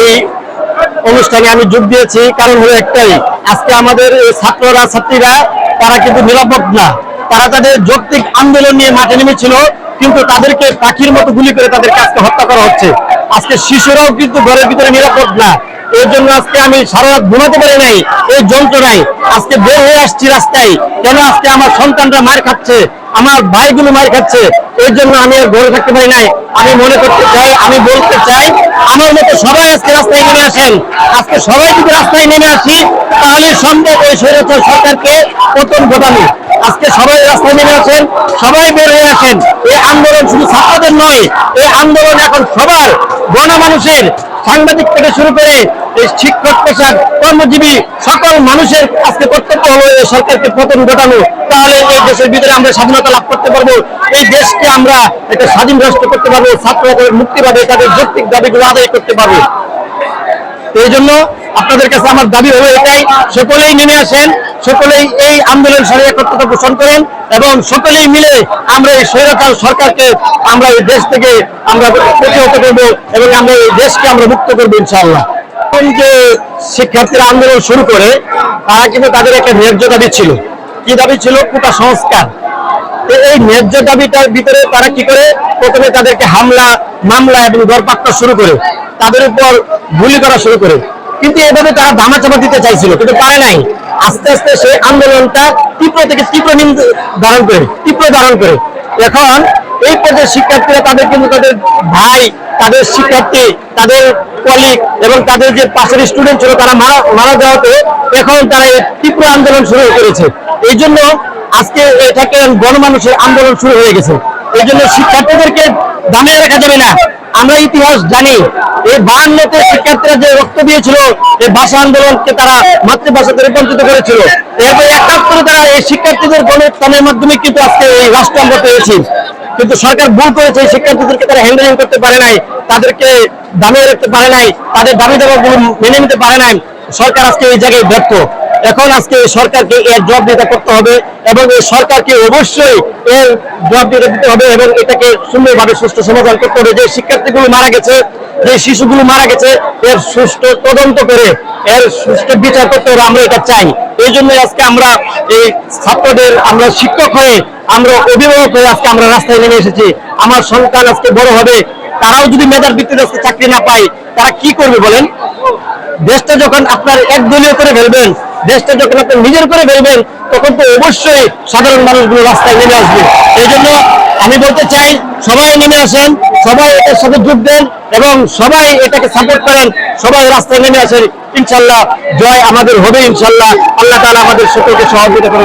এই অনুষ্ঠানে আমি যোগ দিয়েছি। কারণ হলো একটাই, আজকে আমাদের ছাত্ররা, ছাত্রীরা, তারা কিন্তু নিরাপদ না। তারা তাদের যৌক্তিক আন্দোলন নিয়ে মাঠে নেমেছিল, কিন্তু তাদেরকে পাখির মতো গুলি করে তাদেরকে আজকে হত্যা করা হচ্ছে। আজকে শিশুরাও কিন্তু ঘরের ভিতরে নিরাপদ না। এর জন্য আজকে আমি সারা রাত ঘুমাতে পারি নাই, এই যন্ত্রণায়। আজকে বের হয়ে আসছি রাস্তায়। কেন আজকে আমার সন্তানরা মার খাচ্ছে? আমার ভাইগুলো মার খাচ্ছে? এর জন্য আমি আর ঘরে থাকতে পারি নাই। আমি মনে করতে চাই, আমি বলতে চাই, আমার মতো সবাই আজকে রাস্তায় নেমে আসেন। আজকে সবাই যদি রাস্তায় নেমে আসি, তাহলে সম্ভব ওই স্বৈরাচার সরকারকে পতন ঘটানো আজকে সবাই রাস্তায় নেমে আসেন, সবাই বের হয়ে আসেন। এই আন্দোলন শুধু ছাত্রদের নয়, এই আন্দোলন এখন সবার গণমানুষের সাংবাদিক থেকে শুরু করে শিক্ষক পেশার কর্মজীবী সকল মানুষের আজকে কর্তব্য হলো এই সরকারকে পতন ঘটানো। তাহলে এই দেশের ভিতরে আমরা স্বাধীনতা লাভ করতে পারব। এই দেশকে আমরা একটা স্বাধীন রাষ্ট্র করতে পারব। ছাত্রদের মুক্তি পাবে তাদের যৌক্তিক দাবিগুলো আদায় করতে পারবে। এই জন্য আপনাদের কাছে আমার দাবি হলো এটাই, সকলেই নেমে আসেন, সকলেই এই আন্দোলন সারিয়ে একত্রতা পোষণ করেন এবং সকলেই মিলে আমরা এই স্বৈরাচার সরকারকে আমরা এই দেশ থেকে আমরা প্রতিহত করব এবং আমরা এই দেশকে আমরা মুক্ত করব ইনশাআল্লাহ। যে শিক্ষার্থীরা আন্দোলন শুরু করে, তারা কিন্তু তাদের একটা ন্যায্য দাবি ছিল। কি দাবি ছিল? কোটা সংস্কার। এই ন্যায্য দাবিটার ভিতরে তারা কি করে? প্রথমে তাদেরকে হামলা, মামলা এবং দরপাত্তা শুরু করে। তাদের উপর গুলি করা শুরু করে। কিন্তু এভাবে তারা ধামাচাপা দিতে চাইছিল, কিন্তু পারে নাই। আস্তে আস্তে সেই আন্দোলনটা তীব্র থেকে তীব্র ধারণ করে, তীব্র ধারণ করে। এখন এই পর্যায়ে শিক্ষার্থীরা তাদের কিন্তু তাদের ভাই, তাদের শিক্ষার্থী, তাদের কলিগ এবং তাদের যে পাশের স্টুডেন্ট ছিল, তারা মারা মারা যাওয়াতে এখন তারা তীব্র আন্দোলন শুরু করেছে। এই জন্য আজকে এটাকে গণমানুষের আন্দোলন শুরু হয়ে গেছে। এই জন্য শিক্ষার্থীদেরকে দামিয়ে রাখা যাবে না। আমরা ইতিহাস জানি। এই বায়ান্নতে শিক্ষার্থীরা যে রক্ত দিয়েছিল, এই ভাষা আন্দোলনকে তারা মাতৃভাষাতে রূপান্তরিত করেছিল। এরপর একাত্তরে তারা এই শিক্ষার্থীদের গণতনের মাধ্যমে কিন্তু আজকে এই রাষ্ট্র আমরা পেয়েছি। কিন্তু সরকার ভুল করেছে, এই শিক্ষার্থীদেরকে তারা হ্যান্ডেলিং করতে পারে নাই, তাদেরকে দামিয়ে রাখতে পারে নাই, তাদের দাবি দাবাগুলো মেনে নিতে পারে নাই। সরকার আজকে এই জায়গায় ব্যর্থ। এখন আজকে এই সরকারকে এর জবাবদিহিতা করতে হবে এবং এই সরকারকে অবশ্যই এর জবাবদিহিতা দিতে হবে এবং এটাকে সুন্দরভাবে সুষ্ঠু সমাধান করতে হবে। যে শিক্ষার্থীগুলো মারা গেছে, যে শিশুগুলো মারা গেছে, এর সুষ্ঠু তদন্ত করে, এর সুষ্ঠু বিচার করতে হবে, আমরা এটা চাই। এই জন্য আজকে আমরা এই ছাত্রদের, আমরা শিক্ষক হয়ে, আমরা অভিভাবক হয়ে আজকে আমরা রাস্তায় নেমে এসেছি। আমার সন্তান আজকে বড় হবে, তারাও যদি মেধার ভিত্তিতে আজকে চাকরি না পায়, তারা কি করবে বলেন? দেশটা যখন আপনার একদলীয় করে ফেলবেন দেশটা যখন আপনি নিজের করে ফেলবেন তখন তো অবশ্যই সাধারণ মানুষগুলো রাস্তায় নেমে আসবে। এই জন্য আমি বলতে চাই, সবাই নেমে আসেন, সবাই এটার সাথে যোগ দেন এবং সবাই এটাকে সাপোর্ট করেন, সবাই রাস্তায় নেমে আসেন। ইনশাল্লাহ জয় আমাদের হবে, ইনশাল্লাহ আল্লাহ তালা আমাদের সকলকে সহযোগিতা করে